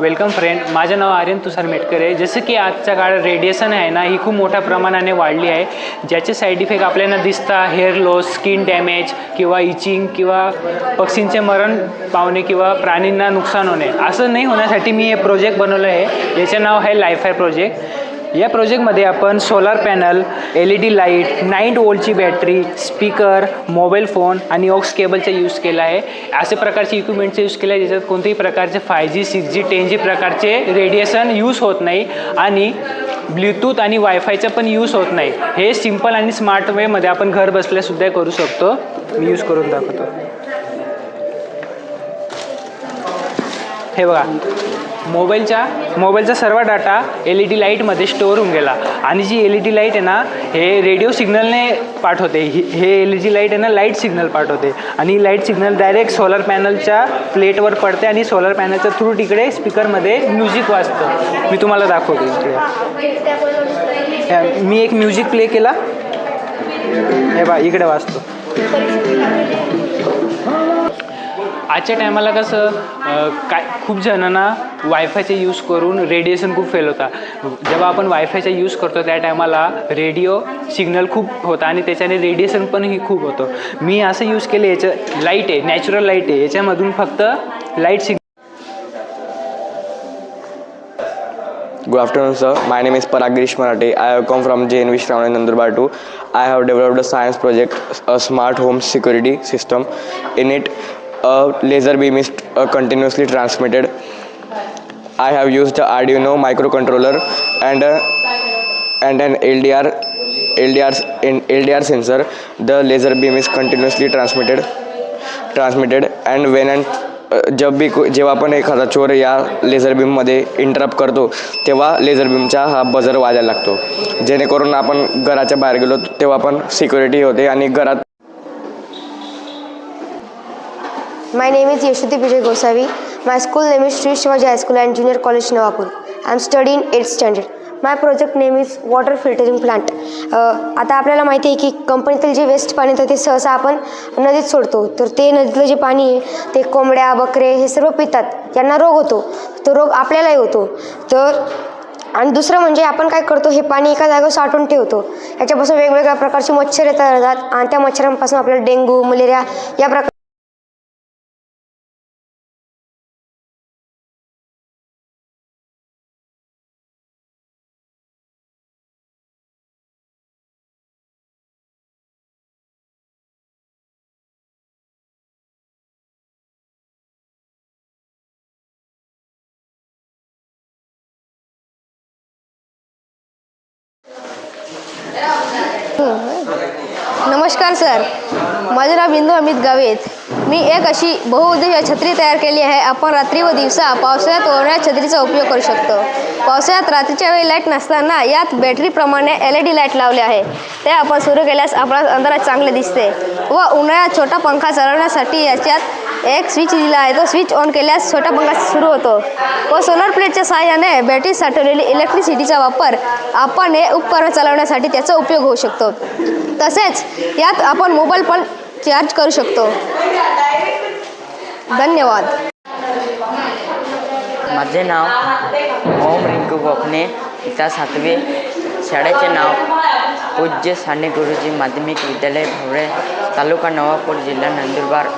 Welcome friend माझं नाव आर्यन तुषार मेटकर आहे. जसं की आजच्या काळात रेडिएशन आहे ना ही खूप मोठ्या प्रमाणाने वाढली आहे. ज्याचे साईड इफेक्ट आपल्याला दिसता हेअर लॉस स्किन डॅमेज किंवा इचिंग किंवा पक्षींचे मरण पावणे किंवा प्राणींना नुकसान होणे. असं नाही होण्यासाठी मी हे प्रोजेक्ट बनवलं आहे. याचं नाव आहे लायफाय प्रोजेक्ट या प्रोजेक्टमध्ये आपण solar panel L E D light nine वोल्टची battery speaker mobile phone आणि ऑक्स केबलचा यूज केला आहे. असे प्रकारचे इक्विपमेंटचा यूज केला आहे ज्याच्यात कोणत्याही प्रकारचे five G six G ten G प्रकारचे रेडिएशन यूज होत नाही आणि ब्ल्यूटूथ आणि वायफायचा पण यूज होत नाही. हे सिंपल आणि स्मार्ट वेमध्ये आपण घर बसल्यासुद्धा करू शकतो. मी यूज करून दाखवतो. हे बघा. मोबाईलच्या मोबाईलचा सर्व डाटा एल ई डी लाईटमध्ये स्टोअर होऊन गेला. आणि जी एल ई डी लाइट आहे ना हे रेडिओ सिग्नलने पाठवते. ही- हे एल ई डी लाइट आहे ना लाइट सिग्नल पाठवते. आणि ही लाइट सिग्नल डायरेक्ट सोलर पॅनलच्या प्लेटवर पडते आणि सोलर पॅनलच्या थ्रू तिकडे स्पीकरमध्ये म्युझिक वाजतं. मी तुम्हाला दाखवतो. मी एक म्युझिक प्ले केला. हे बा इकडे वाजतो. आजच्या टायमाला कसं काय खूप जणांना वायफायचा यूज करून रेडिएशन खूप फेल होता. जेव्हा आपण वायफायचा यूज करतो त्या टायमाला रेडिओ सिग्नल खूप होता आणि त्याच्याने रेडिएशन पण ही खूप होतं. मी असं यूज केलं याचं लाइट आहे नॅचरल लाइट आहे. याच्यामधून फक्त light signal good afternoon sir my name is Parag Girish Marathe I have come from J N V Shravan Nandurbar to I have developed a science project a smart home security system in it a laser beam is uh, continuously transmitted. I have used the Arduino microcontroller and uh, and an LDR LDR in LDR sensor. The laser beam is continuously transmitted transmitted and when and जब भी को- जेव्हा पण एखादा चोर या laser बीममध्ये interrupt करतो तेव्हा लेझर बीमचा हा बजर वाजायला लागतो जेणेकरून आपण घराच्या बाहेर गेलो तेव्हा पण सिक्युरिटी होते आणि घरात My name is Yashwati Vijay Gosavi. My school name is Sri Shivaji High School and Junior College Navapur. I am studying 8th standard. My project name is water filtering plant आता आपल्याला माहिती आहे की कंपनीतील जे वेस्ट पाणी येतं ते सहसा आपण नदीत सोडतो. तर ते नदीतलं जे पाणी आहे ते कोंबड्या बकरे हे सर्व पितात. यांना रोग होतो. तो रोग आपल्यालाही होतो. तर आणि दुसरं म्हणजे आपण काय करतो हे पाणी एका जागेवर साठवून ठेवतो. याच्यापासून वेगवेगळ्या प्रकारचे मच्छर येतात. आणि त्या मच्छरांपासून आपल्याला डेंग्यू मलेरिया या प्रकार नमस्कार सर. माझे नाव बिंदू अमित गावेत. मी एक अशी बहुउद्देशीय छत्री तयार केली आहे. आपण रात्री व दिवसा पावसाळ्यात ओढण्या छत्रीचा उपयोग करू शकतो. पावसाळ्यात रात्रीच्या वेळी लाइट नसताना यात बॅटरीप्रमाणे एल ई डी लाइट लावले आहे. ते आपण सुरू केल्यास आपला अंधारात चांगले दिसते व उन्हाळ्यात छोटा पंखा चालवण्यासाठी याच्यात एक स्विच दिला आहे. तो स्विच ऑन केल्यास छोटा पंखा सुरू होतो. व सोलर प्लेटच्या सहाय्याने बॅटरी साठवलेली इलेक्ट्रिसिटीचा वापर आपण हे उपकरण चालवण्यासाठी त्याचा उपयोग होऊ शकतो. तसेच यात आपण मोबाईल पण चार्ज करू शकतो. धन्यवाद. माझे नाव ओम रिंकू गोखणे इता सातवे शाळेचे नाव पूज्य साने गुरुजी माध्यमिक विद्यालय भवरे तालुका नवापूर जिल्हा नंदुरबार.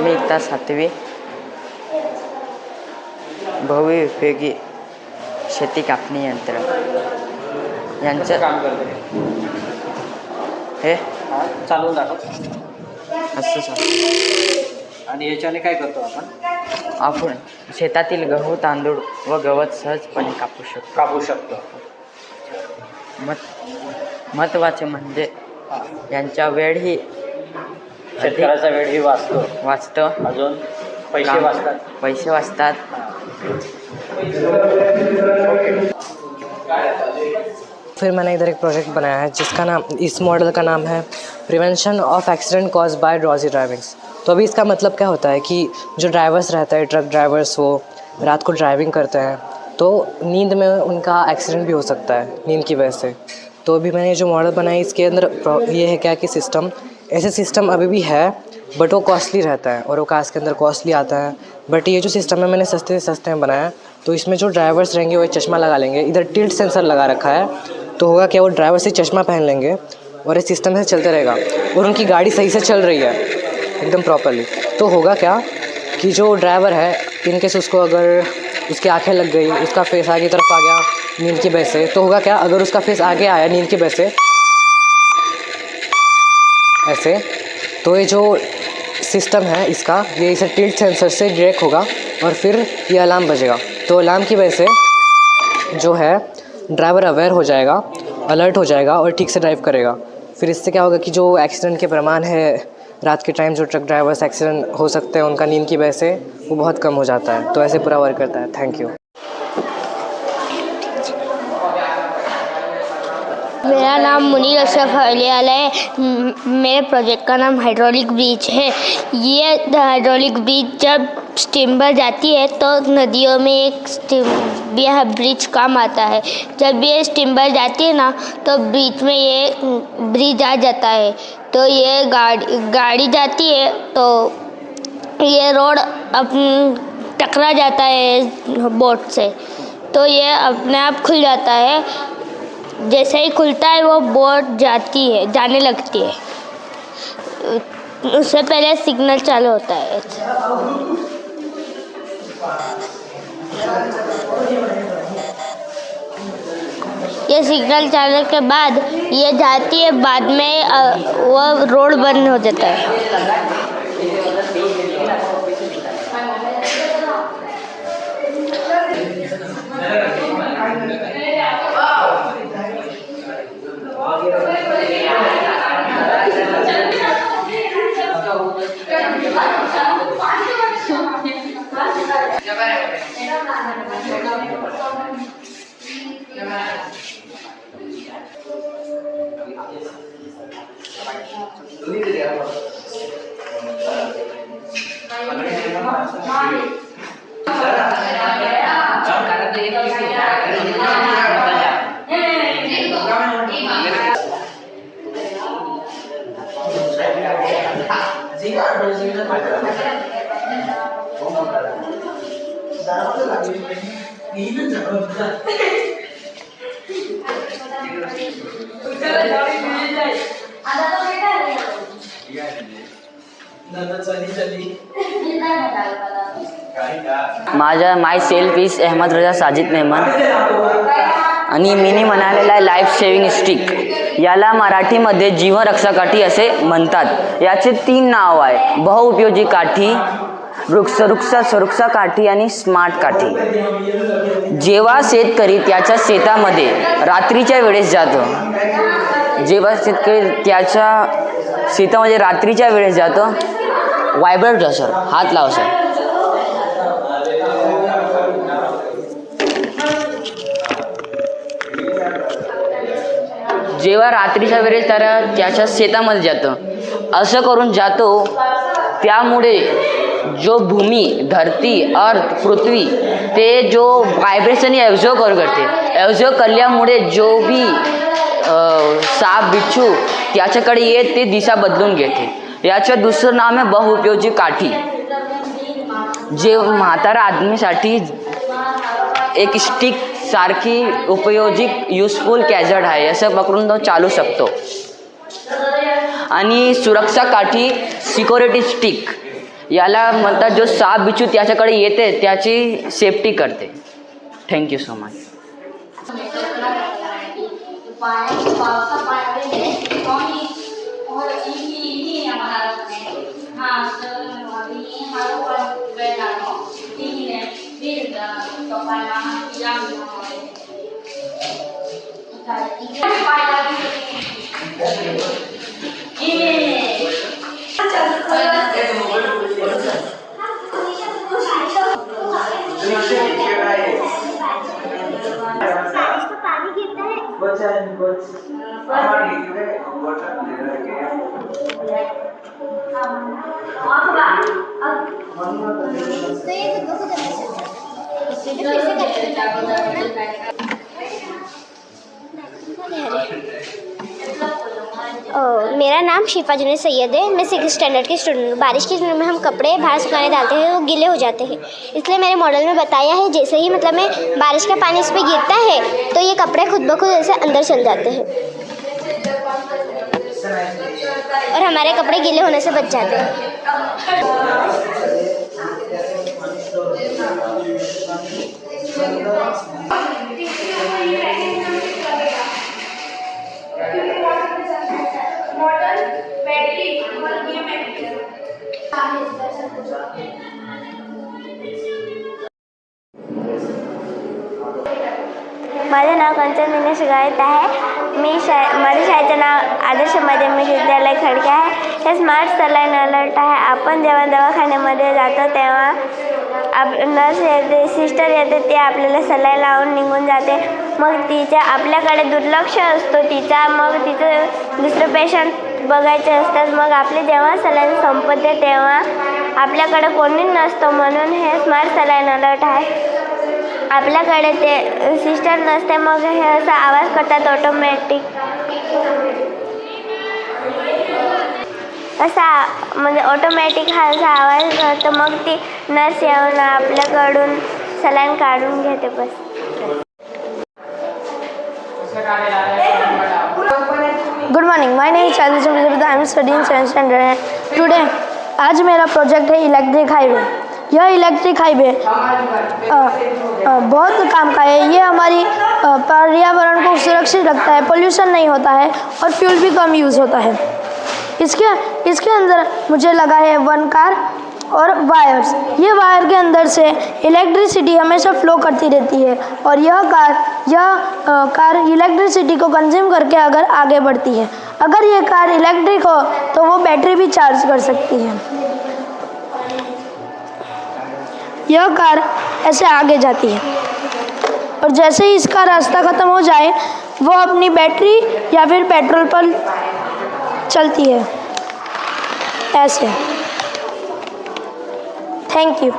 मी इता सातवी. भव्य उपयोगी शेती कापणी यंत्र. यांचं हे? चालवून दाखव. असं चालू. आणि याच्याने काय करतो आपण? आपण शेतातील गहू तांदूळ व गवत सहजपणे कापू शकतो. कापू शकतो. मत महत्त्वाचे म्हणजे यांच्या वेळ ही शेतकऱ्याचा वेळ ही वाचतो. वाचतो. अजून पैसे वाचतात. पैसे वाचतात. फिर मैंने इधर एक प्रोजेक्ट बनाया है जिसका नाम इस मॉडल का नाम है prevention of accident cause by drowsy drivings तो अभी इसका मतलब क्या होता है कि जो ड्राइवर्स रहते हैं ट्रक ड्राइवर्स वो रात को ड्राइविंग करते हैं तो नींद में उनका एक्सीडेंट भी हो सकता है नींद की वजह से। तो अभी मैंने जो मॉडल बनाया इसके अंदर ये है क्या कि सिस्टम ऐसे सिस्टम अभी भी है बट वो कॉस्टली रहता है और वो कास्ट के अंदर कॉस्टली आता है। बट ये जो सिस्टम है, मैंने सस्ते से सस्ते में बनाया तो इसमें जो ड्राइवर्स रहेंगे, वो चश्मा लगा लेंगे। इधर टिल्ट सेंसर लगा रखा है तो होगा क्या, वो ड्राइवर से चश्मा पहन लेंगे और इस सिस्टम से चलते रहेगा और उनकी गाड़ी सही से चल रही है, एकदम प्रॉपरली तो होगा क्या कि जो ड्राइवर है इनकेस उसको अगर उसकी आँखें लग गई, उसका फेस आगे तरफ़ आ गया, नींद की वजह से। तो होगा क्या? अगर उसका फेस आगे आया, नींद की वजह से, ऐसे तो ये जो सिस्टम है इसका, ये इसे टिल्ट सेंसर से डायरेक्ट होगा और फिर ये अलार्म बजेगा। तो अलार्म की वजह से जो है ड्राइवर अवेयर हो जाएगा अलर्ट हो जाएगा और ठीक से ड्राइव करेगा। फिर इससे क्या होगा कि जो एक्सीडेंट के प्रमाण है रात के टाइम जो ट्रक ड्राइवर्स एक्सीडेंट हो सकते हैं, उनका नींद की वजह से वो बहुत कम हो जाता है। तो ऐसे पूरा वर्क करता है। थैंक यू मेरा नाम मुनीर अशरफ अलियाल है। मेरे प्रोजेक्ट का नाम हाइड्रोलिक ब्रिज है। ये हाइड्रोलिक ब्रिज जब स्टीमर जाती है तो नदियों में एक यह ब्रिज काम आता है। जब ये स्टीमर जाती है ना तो बीच में ये ब्रिज आ जाता है। तो ये गाड़ी गाड़ी जाती है तो ये रोड अपन टकरा जाता है बोट से। तो ये अपने आप खुल जाता है। जैसे ही खुलता है, वो बोट जाती है, जाने लगती है। उससे पहले सिग्नल चालू होता है। ये सिग्नल चलने के बाद ये जाती है बाद में वो रोड बंद हो जाता है। 你们怎么不是？माझा माय सेल्फ इज अहमद रजा साजिद मेहमान. आणि मीनी म्हणालेला आहे लाईफ सेविंग स्टिक याला मराठीमध्ये जीवरक्षकाठी असे म्हणतात. याचे तीन नाव आहे. बहुउपयोगी काठी वृक्ष वृक्ष सुरक्षा काठी आणि स्मार्ट काठी. जेव्हा शेतकरी त्याच्या शेतामध्ये रात्रीच्या वेळेस जातो जेव्हा शेतकरी त्याच्या शेतामध्ये रात्रीच्या वेळेस जातो वायब्रेट सर हात लाव सर जेव्हा रात्रीच्या वेळेस त्याला त्याच्या शेतामध्ये जातं. असं करून जातो. त्यामुळे जो भूमी धरती अर्थ पृथ्वी ते जो व्हायब्रेशन ॲब्झॉर्व करू करते. ॲब्झॉर्व केल्यामुळे जो बी साप बिच्छू त्याच्याकडे येत ते दिशा बदलून घेते. याचं दुसरं नाव आहे बहुपयोजी काठी. जे म्हातारा आदमीसाठी एक स्टिक सारखी उपयोजिक युजफुल कॅजट आहे. असं पकडून तो चालू शकतो. आणि सुरक्षा काठी सिक्युरिटी स्टिक याला म्हणतात जो साप बिचू त्याच्याकडे येते त्याची सेफ्टी करते. थँक्यू सो मच હા સર આવી હારો પર બેઠાનો દીને બિલ્ડ કપાયમાં યામ ન હોય ઉતાર ઇંગ્લિશ પાયલા દીને એ ચાલ ખોલા દે मेरा नाम शिफा जुने सैयद है। मैं सिक्स स्टैंडर्ड की स्टूडेंट हूँ। बारिश के दिनों में हम कपड़े बाहर सुखाने डालते हैं, वो गीले हो जाते हैं। इसलिए मैंने मॉडल में बताया है, जैसे ही मतलब में बारिश का पानी उस पर गिरता है तो ये कपड़े खुद ब खुद ऐसे अंदर चल जाते हैं। हमारे कपड़े गीले होने से बच जाते हैं। माझं मी कंचन गायत आहे. मी शा माझ्या शाळेचं नाव आदर्श माध्यमिक विद्यालय खडके आहे. हे स्मार्ट सलाईन अलर्ट आहे. आपण जेव्हा दवाखान्यामध्ये जातो तेव्हा आप नर्स येते सिस्टर येते ते आपल्याला सलाईन लावून निघून जाते. मग तिच्या आपल्याकडे दुर्लक्ष असतो तिचा. मग तिचं दुसरं पेशंट बघायचे असतात. मग आपले जेव्हा सलाईन संपते तेव्हा आपल्याकडे कोणी नसतं. म्हणून हे स्मार्ट सलाईन अलर्ट आहे. आपल्याकडे ते सिस्टर नसते मग हे असा आवाज करतात ऑटोमॅटिक असा म्हणजे ऑटोमॅटिक हा असा आवाज करतो मग ती नर्स येऊन आपल्याकडून सलाईन काढून घेते बस. गुड मॉर्निंग माय नेम चालीस I am study seven standard today आज मेरा प्रोजेक्ट है इलेक्ट्रिक हाईवे यह इलेक्ट्रिक हाईवे बहुत काम का है। ये हमारी पर्यावरण को सुरक्षित रखता है पोल्यूशन नहीं होता है और फ्यूल भी कम यूज़ होता है। इसके इसके अंदर मुझे लगा है वन कार और वायर्स ये वायर के अंदर से इलेक्ट्रिसिटी हमेशा फ्लो करती रहती है और यह कार यह कार इलेक्ट्रिसिटी को कंज्यूम करके अगर आगे बढ़ती है। अगर ये कार इलेक्ट्रिक हो तो वो बैटरी भी चार्ज कर सकती है। यह कार ऐसे आगे जाती है। और जैसे ही इसका रास्ता ख़त्म हो जाए, वो अपनी बैटरी या फिर पेट्रोल पर चलती है। ऐसे। Thank you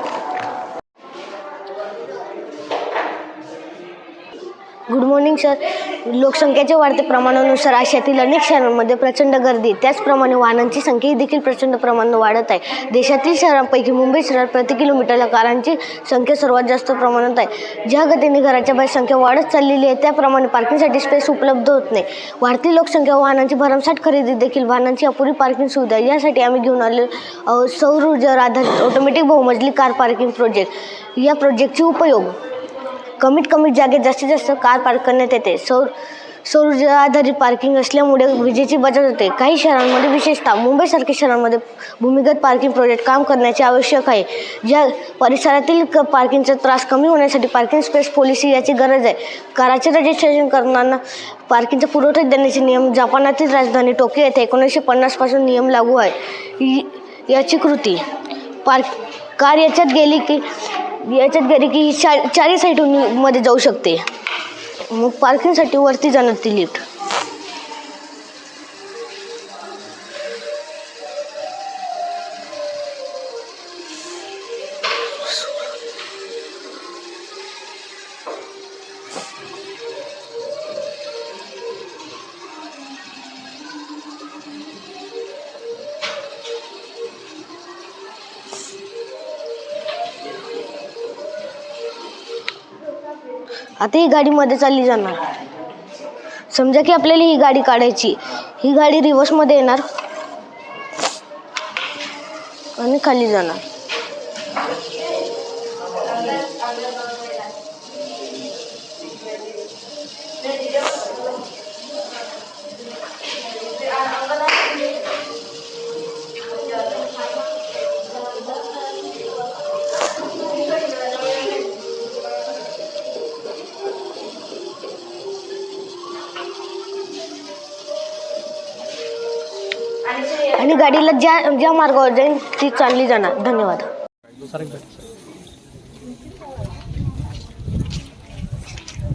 good morning sir लोकसंख्येच्या वाढत्या प्रमाणानुसार आशियातील अनेक शहरांमध्ये प्रचंड गर्दी. त्याचप्रमाणे वाहनांची संख्याही देखील प्रचंड प्रमाणात वाढत आहे. देशातील शहरांपैकी मुंबई शहरात प्रति किलोमीटरला कारांची संख्या सर्वात जास्त प्रमाणात आहे. ज्या गतीने घराच्या बाहेर संख्या वाढत चाललेली आहे त्याप्रमाणे पार्किंगसाठी स्पेस उपलब्ध होत नाही. वाढती लोकसंख्या वाहनांची भरमसाठ खरेदी देखील वाहनांची अपुरी पार्किंग सुविधा यासाठी आम्ही घेऊन आलेलो सौर ऊर्जावर आधारित ऑटोमॅटिक बहुमजली कार पार्किंग प्रोजेक्ट या प्रोजेक्टचे उपयोग कमीत कमी जागेत जास्तीत जास्त कार पार्क करण्यात येते. सौर सौर ऊर्जा आधारित पार्किंग असल्यामुळे विजेची बचत होते. काही शहरांमध्ये विशेषतः मुंबईसारख्या शहरांमध्ये भूमिगत पार्किंग प्रोजेक्ट काम करण्याचे आवश्यक आहे. ज्या परिसरातील क पार्किंगचा त्रास कमी होण्यासाठी पार्किंग स्पेस पॉलिसी याची गरज आहे. कारचे रजिस्ट्रेशन करताना पार्किंगचा पुरवठा देण्याचे नियम जपानातील राजधानी टोकियो येथे एकोणीसशे पन्नासपासून नियम लागू आहे. याची कृती. पार्क कार याच्यात गेली की याच्यात घरी की ही चार चारही साईडमध्ये जाऊ शकते. मग पार्किंगसाठी वरती जाणार ती लिफ्ट आता ही गाडीमध्ये चालली जाणार. समजा की आपल्याला ही गाडी काढायची. ही गाडी रिव्हर्समध्ये येणार. आणि खाली जाणार. गाडीला ज्या ज्या मार्गावर जाईल ती चालली जाणार. धन्यवाद.